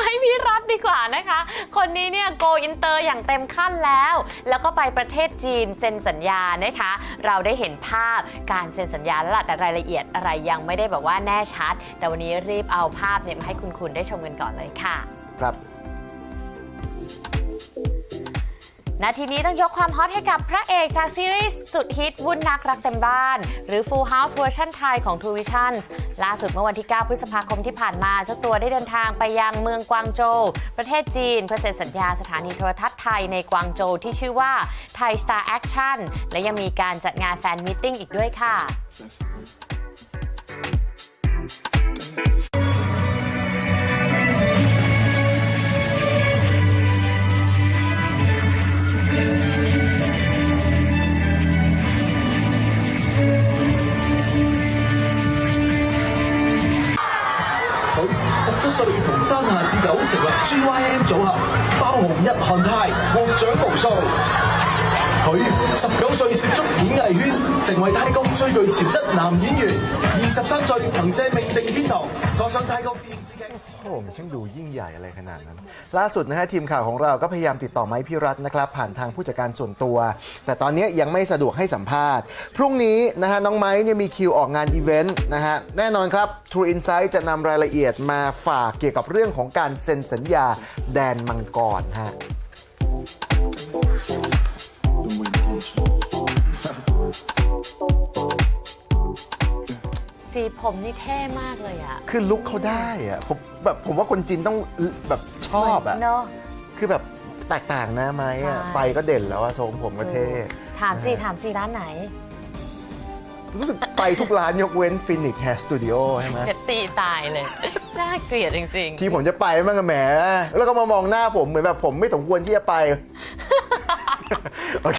ไม่พี่รัฐดีกว่านะคะ คนนี้เนี่ยโกอินเตอร์อย่างเต็มขั้นแล้ว แล้วก็ไปประเทศจีนเซ็นสัญญานะคะ เราได้เห็นภาพการเซ็นสัญญาแล้วล่ะแต่รายละเอียดอะไรยังไม่ได้แบบว่าแน่ชัด แต่วันนี้รีบเอาภาพเนี่ยมาให้คุณคุณได้ชมกันก่อนเลยค่ะ ครับ นาทีนี้ต้องยกความฮอตให้กับพระเอกจากซีรีส์สุดฮิตวุ่นนักรักเต็มบ้าน หรือ Full House เวอร์ชันไทยของ True Vision ล่าสุดเมื่อวันที่ 9 พฤษภาคมที่ผ่านมาเจ้าตัวได้เดินทางไปยังเมืองกวางโจวประเทศจีน เพื่อเซ็นสัญญาสถานีโทรทัศน์ไทยในกวางโจวที่ชื่อว่า Thai Star Action และยังมีการจัดงานแฟนมิทติ้งอีกด้วยค่ะ 佢十七岁同山下智久成立 GYM 组合，包红一汉泰，获奖无数。佢十九岁涉足演艺圈，成为泰国最具潜质男演员。二十三岁凭借命定天堂，坐上泰国电视剧。 โอ้โหมันช่างดูยิ่งใหญ่อะไรขนาดนั้น ล่าสุดนะฮะทีมข่าวของเราก็พยายามติดต่อไม้พี่รัตน์นะครับ ผ่านทางผู้จัดการส่วนตัว แต่ตอนนี้ยังไม่สะดวกให้สัมภาษณ์ พรุ่งนี้นะฮะน้องไม้เนี่ยมีคิวออกงานอีเวนต์นะฮะแน่นอนครับ True Insight จะนำรายละเอียดมาฝากเกี่ยวกับเรื่องของการเซ็นสัญญาแดนมังกรฮะ สีผมนี่เท่มากเลยอะคือลุคเขาได้อะผมแบบผมว่าคนจีนต้องแบบชอบอะเนาะ คือแบบแตกต่างนะไม้อะใช่ ไฟก็เด่นแล้วอะทรงผมก็เท่ ถามสิถามสิร้านไหน รู้สึกไปทุกร้านยกเว้น Phoenix Hair Studio ใช่ไหมเผ็ดตีตายเลย น่าเกลียดจริงๆที่ผมจะไปมั่งอะแหม แล้วก็มามองหน้าผมเหมือนแบบผมไม่สมควรที่จะไป